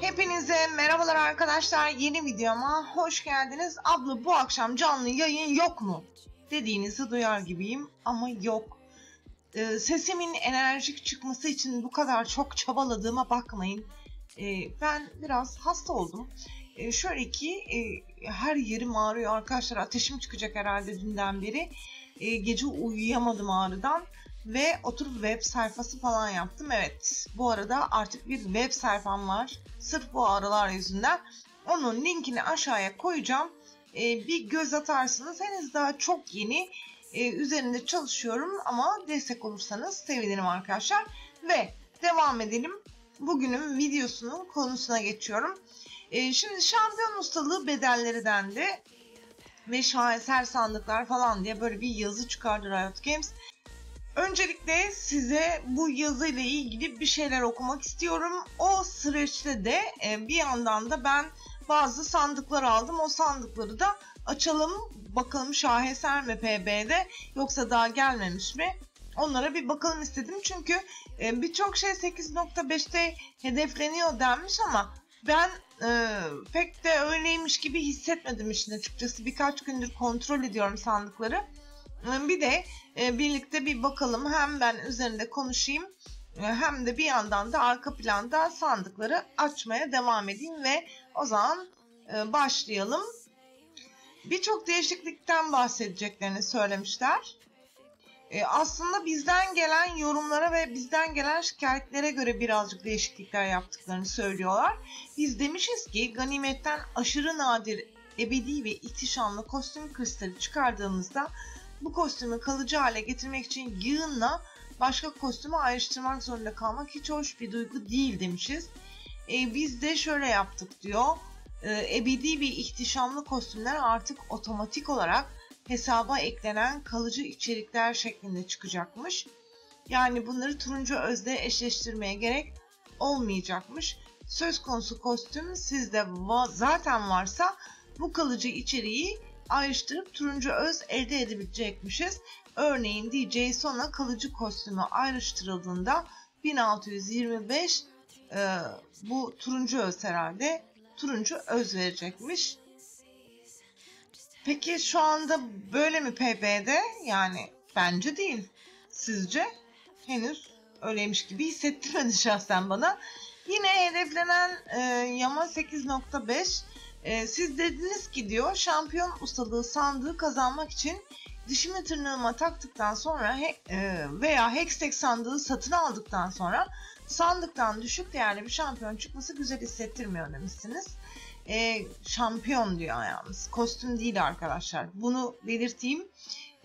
Hepinize merhabalar arkadaşlar. Yeni videoma hoş geldiniz. Abla bu akşam canlı yayın yok mu? Dediğinizi duyar gibiyim ama yok. Ee, sesimin enerjik çıkması için bu kadar çok çabaladığıma bakmayın. Ee, ben biraz hasta oldum. Ee, şöyle ki e, her yerim ağrıyor arkadaşlar. Ateşim çıkacak herhalde dünden beri. Ee, gece uyuyamadım ağrıdan ve oturup web sayfası falan yaptım. Evet bu arada artık bir web sayfam var. Sırf bu ağrılar yüzünden. Onun linkini aşağıya koyacağım. Ee, bir göz atarsınız. Henüz daha çok yeni. Ee, üzerinde çalışıyorum ama destek olursanız sevinirim arkadaşlar. Ve devam edelim. Bugünün videosunun konusuna geçiyorum. Ee, şimdi şampiyon ustalığı bedelleri dendi. Ve şaheser sandıklar falan diye böyle bir yazı çıkardı Riot Games. Öncelikle size bu yazıyla ilgili bir şeyler okumak istiyorum. O süreçte de e, bir yandan da ben bazı sandıklar aldım. O sandıkları da açalım. Bakalım şaheser mi PB'de yoksa daha gelmemiş mi? Onlara bir bakalım istedim. Çünkü e, birçok şey 8.5'te hedefleniyor denmiş ama ben e, pek de öyleymiş gibi hissetmedim işin açıkçası. Birkaç gündür kontrol ediyorum sandıkları. Bir de e, birlikte bir bakalım hem ben üzerinde konuşayım e, hem de bir yandan da arka planda sandıkları açmaya devam edeyim ve o zaman e, başlayalım. Birçok değişiklikten bahsedeceklerini söylemişler. Aslında bizden gelen yorumlara ve bizden gelen şikayetlere göre birazcık değişiklikler yaptıklarını söylüyorlar. Biz demişiz ki ganimetten aşırı nadir ebedi ve ihtişamlı kostüm kristali çıkardığımızda bu kostümü kalıcı hale getirmek için yığınla başka kostümü ayrıştırmak zorunda kalmak hiç hoş bir duygu değil demişiz. E, biz de şöyle yaptık diyor. E, ebedi ve ihtişamlı kostümler artık otomatik olarak hesaba eklenen kalıcı içerikler şeklinde çıkacakmış. Yani bunları turuncu özde eşleştirmeye gerek olmayacakmış. Söz konusu kostüm sizde va- zaten varsa bu kalıcı içeriği ayrıştırıp turuncu öz elde edebilecekmişiz. Örneğin DJ Sona kalıcı kostümü ayrıştırıldığında 1625 e, bu turuncu öz herhalde turuncu öz verecekmiş. Peki şu anda böyle mi PB'de? Yani bence değil. Sizce? Henüz öyleymiş gibi hissettirmedi şahsen bana. Yine hedeflenen e, Yama 8.5 e, siz dediniz ki diyor şampiyon ustalığı sandığı kazanmak için dişimi tırnağıma taktıktan sonra e, veya Hextech sandığı satın aldıktan sonra sandıktan düşük değerli bir şampiyon çıkması güzel hissettirmiyor demişsiniz. E, şampiyon diyor yalnız. Kostüm değil arkadaşlar. Bunu belirteyim.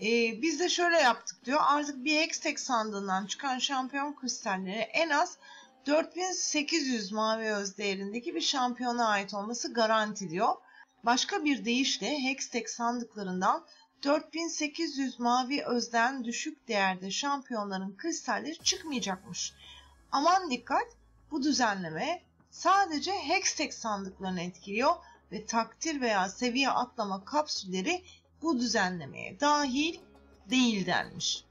E, biz de şöyle yaptık diyor. Artık bir Hextech sandığından çıkan şampiyon kristalleri en az 4800 mavi öz değerindeki bir şampiyona ait olması garanti diyor. Başka bir deyişle Hextech sandıklarından 4800 mavi özden düşük değerde şampiyonların kristalleri çıkmayacakmış. Aman dikkat bu düzenleme sadece Hextech sandıklarını etkiliyor ve takdir veya seviye atlama kapsülleri bu düzenlemeye dahil değil denmiş.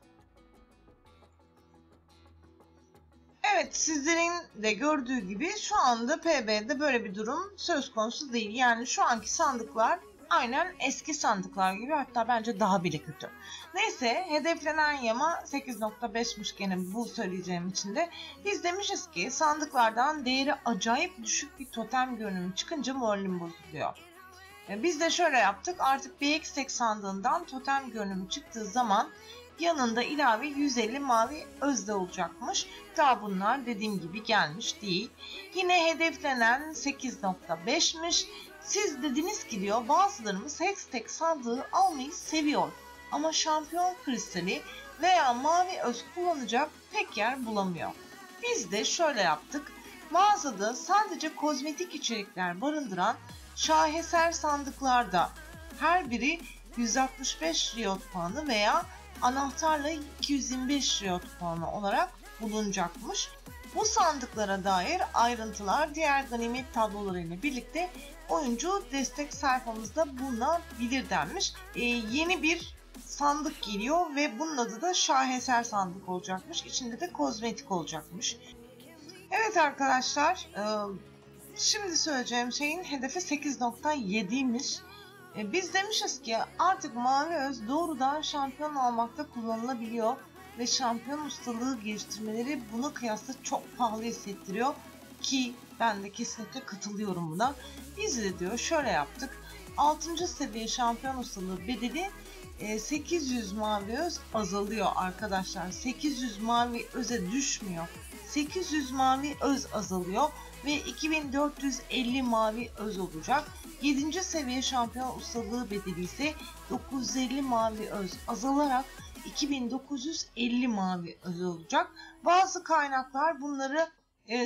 Evet sizlerin de gördüğü gibi şu anda PB'de böyle bir durum söz konusu değil. Yani şu anki sandıklar aynen eski sandıklar gibi hatta bence daha bile kötü. Neyse hedeflenen yama 8.5'miş gene bu söyleyeceğim için de. Biz demişiz ki sandıklardan değeri acayip düşük bir totem görünümü çıkınca moralim bozuluyor. E, biz de şöyle yaptık artık BX sandığından totem görünümü çıktığı zaman yanında ilave 150 mavi özde olacakmış. Daha bunlar dediğim gibi gelmiş değil. Yine hedeflenen 8.5'miş. Siz dediniz ki diyor bazılarımız Hextech sandığı almayı seviyor. Ama şampiyon kristali veya mavi öz kullanacak pek yer bulamıyor. Biz de şöyle yaptık. Mağazada sadece kozmetik içerikler barındıran şaheser sandıklarda her biri 165 Riot puanı veya anahtarla 225 Riot puanı olarak bulunacakmış. Bu sandıklara dair ayrıntılar diğer ganimet tabloları birlikte oyuncu destek sayfamızda bulunabilir denmiş. Ee, yeni bir sandık geliyor ve bunun adı da şaheser sandık olacakmış. İçinde de kozmetik olacakmış. Evet arkadaşlar şimdi söyleyeceğim şeyin hedefi 8.7'ymiş. E, biz demişiz ki artık Mavi Öz doğrudan şampiyon olmakta kullanılabiliyor ve şampiyon ustalığı geliştirmeleri buna kıyasla çok pahalı hissettiriyor ki ben de kesinlikle katılıyorum buna. Biz de diyor şöyle yaptık. 6. seviye şampiyon ustalığı bedeli 800 e, mavi öz azalıyor arkadaşlar. 800 mavi öze düşmüyor. 800 mavi öz azalıyor ve 2450 mavi öz olacak. 7. seviye şampiyon ustalığı bedeli ise 950 mavi öz azalarak 2950 mavi öz olacak. Bazı kaynaklar bunları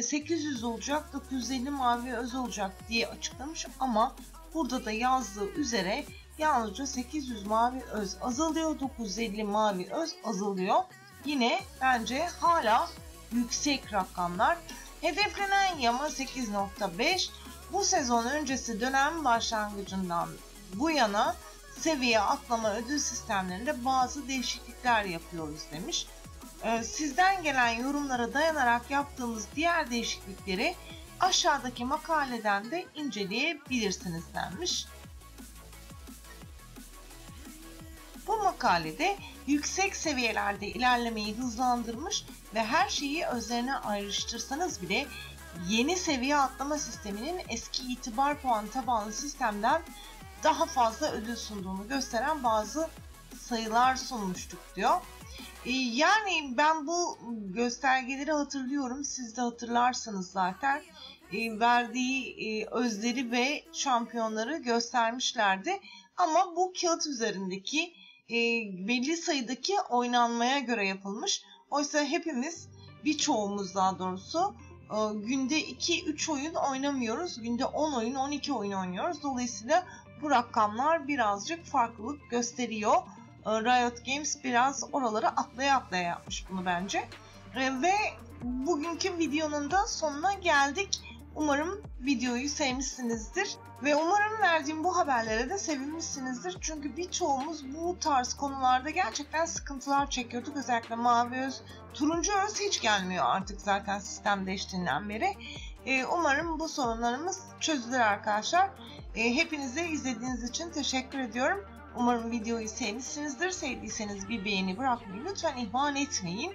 800 e, olacak, 950 mavi öz olacak diye açıklamış ama burada da yazdığı üzere yalnızca 800 mavi öz azalıyor, 950 mavi öz azalıyor. Yine bence hala yüksek rakamlar. Hedeflenen yama 8.5. Bu sezon öncesi dönem başlangıcından bu yana seviye atlama ödül sistemlerinde bazı değişiklikler yapıyoruz demiş. Ee, sizden gelen yorumlara dayanarak yaptığımız diğer değişiklikleri aşağıdaki makaleden de inceleyebilirsiniz denmiş. Bu makalede yüksek seviyelerde ilerlemeyi hızlandırmış ve her şeyi özlerine ayrıştırsanız bile yeni seviye atlama sisteminin eski itibar puan tabanlı sistemden daha fazla ödül sunduğunu gösteren bazı sayılar sunmuştuk diyor. Ee, yani ben bu göstergeleri hatırlıyorum. Siz de hatırlarsınız zaten. Ee, verdiği e, özleri ve şampiyonları göstermişlerdi. Ama bu kağıt üzerindeki e, belli sayıdaki oynanmaya göre yapılmış. Oysa hepimiz birçoğumuz daha doğrusu e, günde 2-3 oyun oynamıyoruz. Günde 10 oyun 12 oyun oynuyoruz. Dolayısıyla bu rakamlar birazcık farklılık gösteriyor. E, Riot Games biraz oraları atlaya atlaya yapmış bunu bence. E, ve bugünkü videonun da sonuna geldik. Umarım videoyu sevmişsinizdir ve umarım verdiğim bu haberlere de sevinmişsinizdir. Çünkü birçoğumuz bu tarz konularda gerçekten sıkıntılar çekiyorduk. Özellikle mavi öz, turuncu öz hiç gelmiyor artık zaten sistem değiştiğinden beri. Ee, umarım bu sorunlarımız çözülür arkadaşlar. Ee, hepinize izlediğiniz için teşekkür ediyorum. Umarım videoyu sevmişsinizdir. Sevdiyseniz bir beğeni bırakmayı lütfen ihmal etmeyin.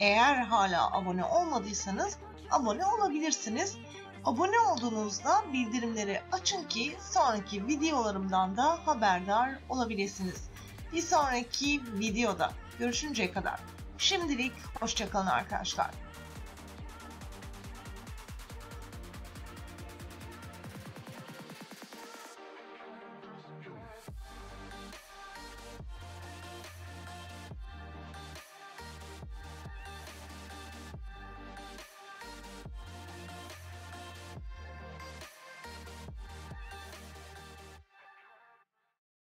Eğer hala abone olmadıysanız abone olabilirsiniz. Abone olduğunuzda bildirimleri açın ki sonraki videolarımdan da haberdar olabilirsiniz. Bir sonraki videoda görüşünceye kadar şimdilik hoşçakalın arkadaşlar.